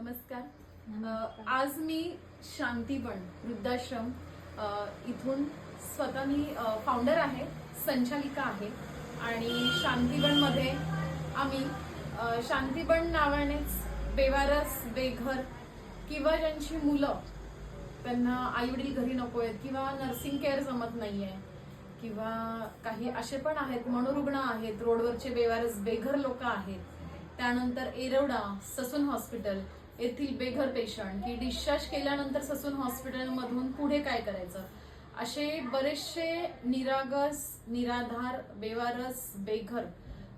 नमस्कार. आज मी शांतीबन वृद्धाश्रम इथून स्वतः मी फाउंडर आहे संचालिका आहे. आणि शांतीबनमध्ये आम्ही शांतीबन नावानेच बेवारस बेघर किंवा ज्यांची मुलं त्यांना आईवडील घरी नको आहेत किंवा नर्सिंग केअर जमत नाही आहे किंवा काही असे पण आहेत मनोरुग्ण आहेत रोडवरचे बेवारस बेघर लोक आहेत. त्यानंतर एरवडा ससून हॉस्पिटल येथील बेघर पेशंट की डिस्चार्ज केल्यानंतर ससून हॉस्पिटलमधून पुढे काय करायचं? असे बरेचसे निरागस निराधार बेवारस बेघर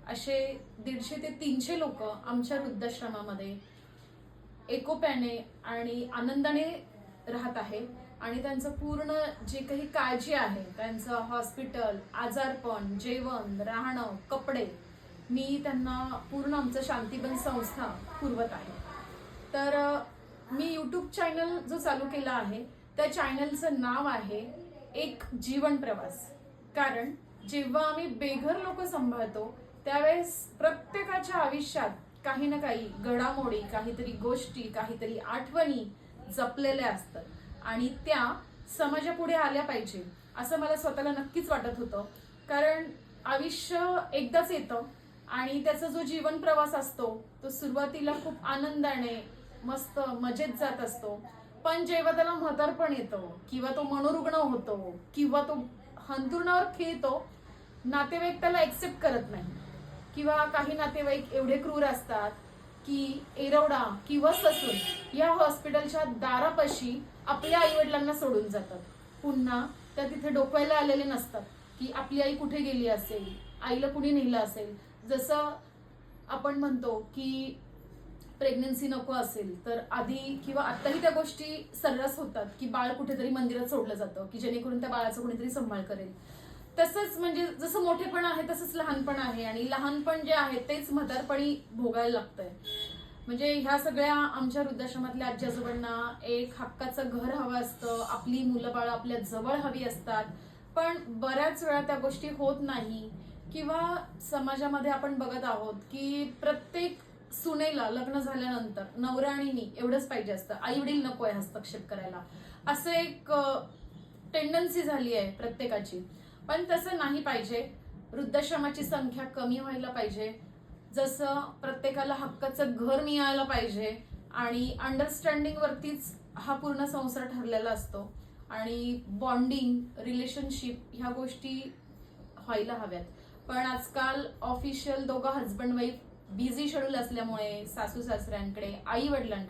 असे दीडशे ते तीनशे लोक आमच्या वृद्धाश्रमामध्ये एकोप्याने आणि आनंदाने राहत आहे. आणि त्यांचं पूर्ण जे काही काळजी आहे त्यांचं हॉस्पिटल आजारपण जेवण राहणं कपडे मी त्यांना पूर्ण आमचं शांतीबन संस्था पुरवत आहे. तर मी यूट्यूब चॅनल जो चालू केला आहे त्या चॅनलचं नाव आहे एक जीवन प्रवास. कारण जेव्हा आम्ही बेघर लोक सांभाळतो त्यावेळेस प्रत्येकाच्या आयुष्यात काही ना काही घडामोडी काहीतरी गोष्टी काहीतरी आठवणी जपलेल्या असतात. आणि त्या समाजापुढे आल्या पाहिजे असं मला स्वतःला नक्कीच वाटत होतं. कारण आयुष्य एकदाच येतं आणि त्याचा जो जीवन प्रवास असतो तो सुरुवातीला खूप आनंदाने मस्त मजेत जात असतो. पण जेव्हा त्याला म्हातारपण येतं किंवा तो मनोरुग्ण होतो किंवा तो हंतुरणावर खेळतो नातेवाईक त्याला एक्सेप्ट करत नाही. किंवा काही नातेवाईक एवढे क्रूर असतात की एरवडा किंवा ससून या हॉस्पिटलच्या दारापाशी आपल्या आईवडिलांना सोडून जातात. पुन्हा त्या तिथे डोकवायला आलेले नसतात की आपली आई कुठे गेली असेल आईला कुणी नेलं असेल. जसं आपण म्हणतो की प्रेग्नन्सी नको असेल तर आधी किंवा आत्ताही त्या गोष्टी सर्रास होतात की बाळ कुठेतरी मंदिरात सोडलं जातं की जेणेकरून त्या बाळाचा कुणीतरी सांभाळ करेल. तसंच म्हणजे जसं मोठेपण आहे तसंच लहानपण आहे आणि लहानपण जे आहे तेच म्हातारपणी भोगायला लागतंय. म्हणजे ह्या सगळ्या आमच्या वृद्धाश्रमातल्या आजी आजोबांना एक हक्काचं घर हवं असतं आपली मुलं बाळं आपल्या जवळ हवी असतात पण बऱ्याच वेळा त्या गोष्टी होत नाही. किंवा समाजामध्ये आपण बघत आहोत की प्रत्येक सुनेला लग्न झाल्यानंतर नवराणीनी एवढंच पाहिजे असतं. आई वडील नको आहे हस्तक्षेप करायला. असं एक टेंडन्सी झाली आहे प्रत्येकाची. पण तसं नाही पाहिजे. वृद्धाश्रमाची संख्या कमी व्हायला पाहिजे. जसं प्रत्येकाला हक्काचं घर मिळायला पाहिजे आणि अंडरस्टँडिंगवरतीच हा पूर्ण संसार ठरलेला असतो. आणि बॉन्डिंग रिलेशनशिप ह्या गोष्टी व्हायला हव्यात. पण आजकाल ऑफिशियल दोघं हजबंड वाईफ बिझी शेड्यूल असल्यामुळे सासू सासऱ्यांकडे आई वडिलांकडे